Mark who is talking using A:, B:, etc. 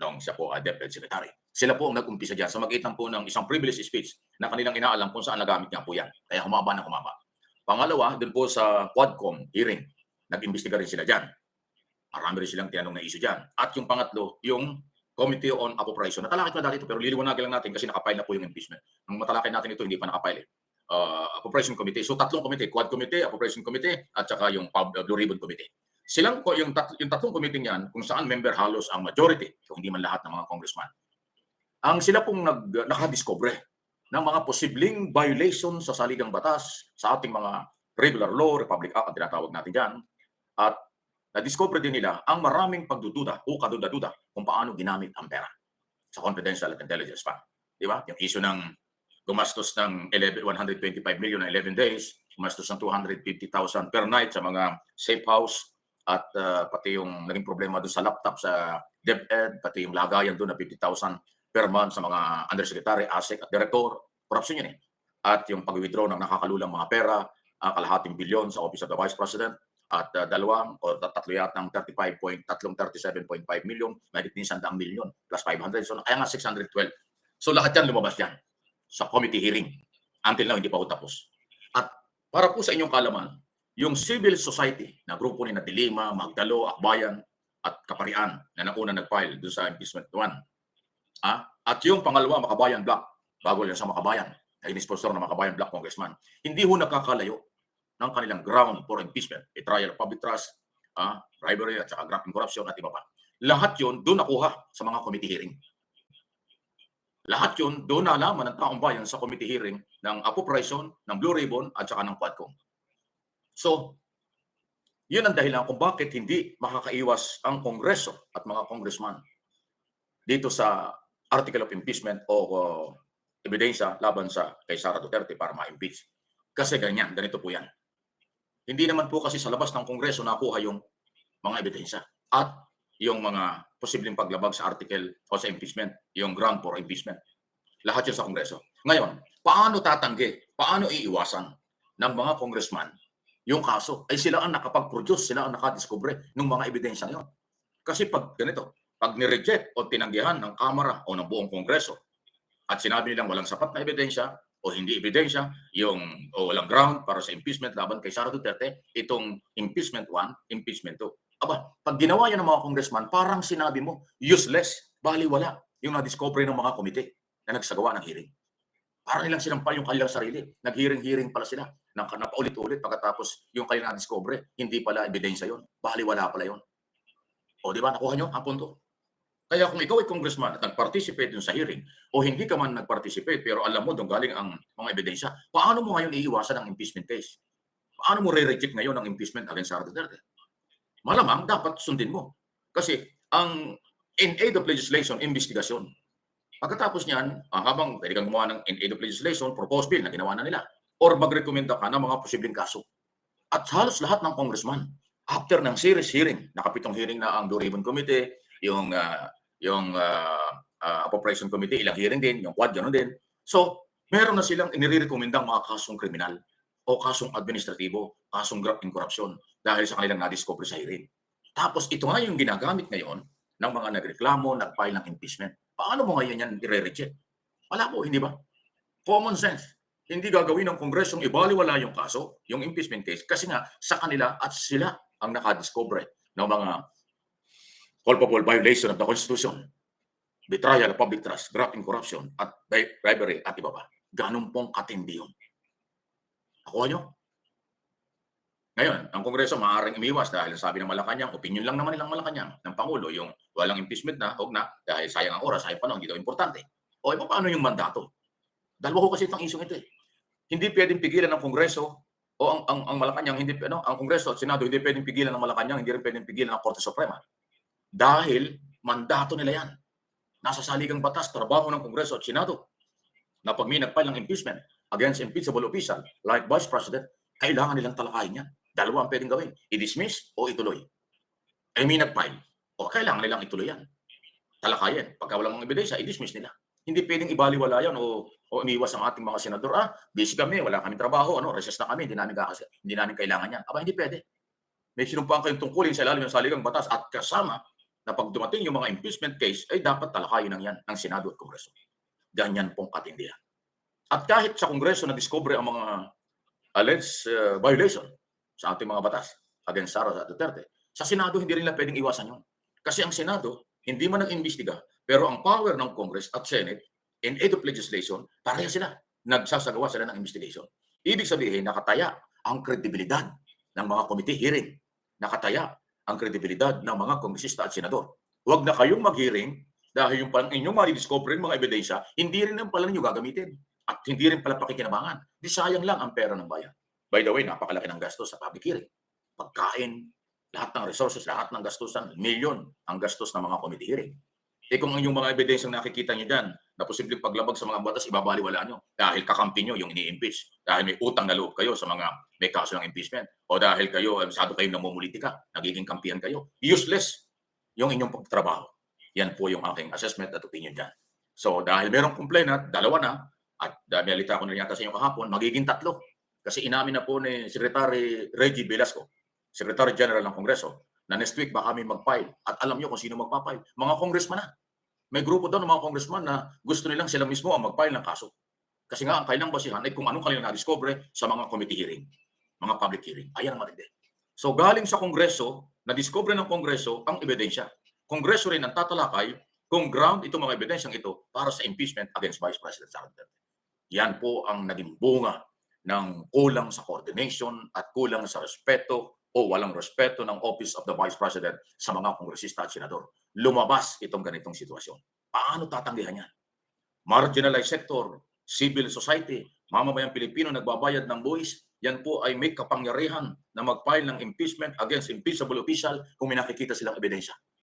A: nung siya po ay DepEd Secretary. Sila po ang nag-umpisa dyan sa magitan po ng isang privilege speech na kanilang inaalam kung saan nagamit niya po yan. Kaya humaba na humaba. Pangalawa, dun po sa Quadcom hearing, nag-imbestiga rin sila dyan. Marami rin silang tinanong na issue dyan. At yung pangatlo, yung Committee on Appropriation. Natalakit na dati ito pero liliwanagin lang natin kasi nakapile na po yung impeachment. Nung matalakay natin ito, hindi pa nakapile eh. Uh, Appropriation Committee. So tatlong committee, Quad Committee, Appropriation Committee, at saka yung uh, Blue Ribbon Committee. Silang ko yung, tat, yung tatlong committee niyan kung saan member halos ang majority, kung hindi man lahat ng mga congressman. Ang sila pong nag, nakadiscover ng mga posibleng violation sa saligang batas sa ating mga regular law, Republic Act, ang tinatawag natin dyan. At na-discover din nila ang maraming pagdududa o kaduda-duda kung paano ginamit ang pera sa confidential at intelligence fund. Di ba? Yung issue ng gumastos ng 11, 125 million na 11 days, gumastos ng 250,000 per night sa mga safe house at uh, pati yung naging problema doon sa laptop sa DepEd, pati yung lagayan doon na 50,000 per month sa mga undersecretary, ASEC at director. Corruption yun eh. At yung pag-withdraw ng nakakalulang mga pera, uh, kalahating bilyon sa Office of the Vice President, at uh, dalawang o tatlo yata ng 35.337.5 million, mahigit minsan daang million plus 500. So kaya nga 612. So lahat yan lumabas yan sa committee hearing. Until now, hindi pa ako tapos. At para po sa inyong kalaman, yung civil society na grupo ni na Dilima, Magdalo, Akbayan, at Kaparian na nauna nag-file doon sa impeachment 1. Ah? At yung pangalawa, Makabayan Black, bago yan sa Makabayan, na inisponsor ng Makabayan Black Congressman, hindi ho nakakalayo ng kanilang ground for impeachment, betrayal of public trust, ah, bribery at saka graft and corruption at iba pa. Lahat yun doon nakuha sa mga committee hearing. Lahat yun doon nalaman ng taong bayan sa committee hearing ng appropriation, ng Blue Ribbon at saka ng Quadcom. So, yun ang dahilan kung bakit hindi makakaiwas ang Kongreso at mga congressman dito sa article of impeachment o uh, ebidensya laban sa kay Sara Duterte para ma-impeach. Kasi ganyan, ganito po yan. Hindi naman po kasi sa labas ng Kongreso nakuha yung mga ebidensya at yung mga posibleng paglabag sa article o sa impeachment, yung ground for impeachment. Lahat yun sa Kongreso. Ngayon, paano tatanggi, paano iiwasan ng mga congressman yung kaso? Ay sila ang nakapag-produce, sila ang nakadiscover ng mga ebidensya yun. Kasi pag ganito, pag nireject o tinanggihan ng Kamara o ng buong Kongreso at sinabi nilang walang sapat na ebidensya o hindi ebidensya, yung o walang ground para sa impeachment laban kay Sara Duterte, itong impeachment 1, impeachment 2. Aba, pag ginawa yan ng mga congressman, parang sinabi mo, useless, baliwala yung na-discover ng mga komite na nagsagawa ng hearing. Parang nilang sinampal yung kanilang sarili. Nag-hearing-hearing pala sila. Nang napaulit-ulit pagkatapos yung kanilang na-discover, hindi pala ebidensya yon, baliwala pala yon. O di ba, nakuha nyo ang punto? Kaya kung ikaw ay congressman at nag-participate dun sa hearing o hindi ka man nag-participate pero alam mo doon galing ang mga ebidensya, paano mo ngayon iiwasan ang impeachment case? Paano mo re-reject ngayon ang impeachment against Sara Duterte? Malamang dapat sundin mo. Kasi ang in aid of legislation, investigasyon. Pagkatapos niyan, ah, habang pwede kang gumawa ng in aid of legislation, proposed bill na ginawa na nila, or magrekomenda ka ng mga posibleng kaso. At halos lahat ng congressman, after ng series hearing, nakapitong hearing na ang Blue Committee, yung uh, yung uh, uh, appropriation committee, ilang hearing din, yung quad, gano'n din. So, meron na silang inirekomendang mga kasong kriminal o kasong administratibo, kasong graft and corruption dahil sa kanilang na-discover sa hearing. Tapos ito nga yung ginagamit ngayon ng mga nagreklamo, nag-file ng impeachment. Paano mo ngayon yan i-reject? Wala po, hindi ba? Common sense. Hindi gagawin ng Kongresong ibaliwala yung kaso, yung impeachment case, kasi nga sa kanila at sila ang nakadiscover ng mga culpable violation of the Constitution, betrayal of public trust, graft and corruption, at bribery at iba pa. Ganun pong katindi yun. Nakuha nyo? Ngayon, ang Kongreso maaaring umiwas dahil sabi ng Malacanang, opinion lang naman nilang Malacanang ng Pangulo, yung walang impeachment na, huwag na, dahil sayang ang oras, sayang panahon, hindi daw importante. O iba paano yung mandato? Dalawa ko kasi itong isyong ito eh. Hindi pwedeng pigilan ng Kongreso o ang, ang, ang Malacanang, hindi, ano, ang Kongreso at Senado, hindi pwedeng pigilan ng Malacanang, hindi rin pwedeng pigilan ng Korte Suprema. Dahil mandato nila yan. Nasa saligang batas, trabaho ng Kongreso at Senado na pag may nagpile ng impeachment against impeachable official like Vice President, kailangan nilang talakayin yan. Dalawa ang pwedeng gawin. I-dismiss o ituloy. Ay may nag-file. O kailangan nilang ituloy yan. Talakayin. Pagka walang ebidensya, i-dismiss nila. Hindi pwedeng ibaliwala yan o, o umiwas ang ating mga senador. Ah, busy kami, wala kaming trabaho, ano, recess na kami, hindi namin, kakas- hindi namin kailangan yan. Aba, hindi pwede. May sinumpang kayong tungkulin sa ilalim ng saligang batas at kasama na pag dumating yung mga impeachment case, ay dapat talakayin ng yan ng Senado at Kongreso. Ganyan pong katindihan. At kahit sa Kongreso na discover ang mga alleged uh, violation sa ating mga batas against Sara at Duterte, sa Senado hindi rin nila pwedeng iwasan yun. Kasi ang Senado, hindi man nag-imbestiga, pero ang power ng Congress at Senate in aid legislation, pareha sila. Nagsasagawa sila ng investigation. Ibig sabihin, nakataya ang kredibilidad ng mga committee hearing. Nakataya ang kredibilidad ng mga kongresista at senador. Huwag na kayong mag-hearing dahil yung pang inyong ma-discover mga ebidensya, hindi rin ang pala ninyo gagamitin. At hindi rin pala pakikinabangan. Di sayang lang ang pera ng bayan. By the way, napakalaki ng gastos sa public hearing. Pagkain, lahat ng resources, lahat ng gastusan, milyon ang gastos ng mga committee hearing. Eh kung ang inyong mga ebidensyang nakikita nyo dyan, na posibleng paglabag sa mga batas, ibabaliwala nyo. Dahil kakampi nyo yung ini-impeach. Dahil may utang na loob kayo sa mga may kaso ng impeachment. O dahil kayo, masyado kayong namumulitika, nagiging kampihan kayo. Useless yung inyong pagtrabaho. Yan po yung aking assessment at opinion dyan. So dahil merong complainant, dalawa na, at dahil nalita ko na yata sa inyo kahapon, magiging tatlo. Kasi inamin na po ni Secretary Reggie Velasco, Secretary General ng Kongreso, na next week baka kami mag-file. At alam nyo kung sino magpa-file. Mga congressman na. May grupo daw ng mga congressman na gusto nilang sila mismo ang mag-file ng kaso. Kasi nga ang kailang basihan ay kung anong kanilang na-discover sa mga committee hearing, mga public hearing. Ayan ang matindi. So galing sa Kongreso, na-discover ng Kongreso ang ebidensya. Kongreso rin ang tatalakay kung ground itong mga ebidensyang ito para sa impeachment against Vice President Sara Duterte. Yan po ang naging bunga ng kulang sa coordination at kulang sa respeto o walang respeto ng Office of the Vice President sa mga kongresista at senador. Lumabas itong ganitong sitwasyon. Paano tatanggihan yan? Marginalized sector, civil society, mamamayang Pilipino nagbabayad ng buwis, yan po ay may kapangyarihan na mag-file ng impeachment against impeachable official kung may nakikita silang ebidensya.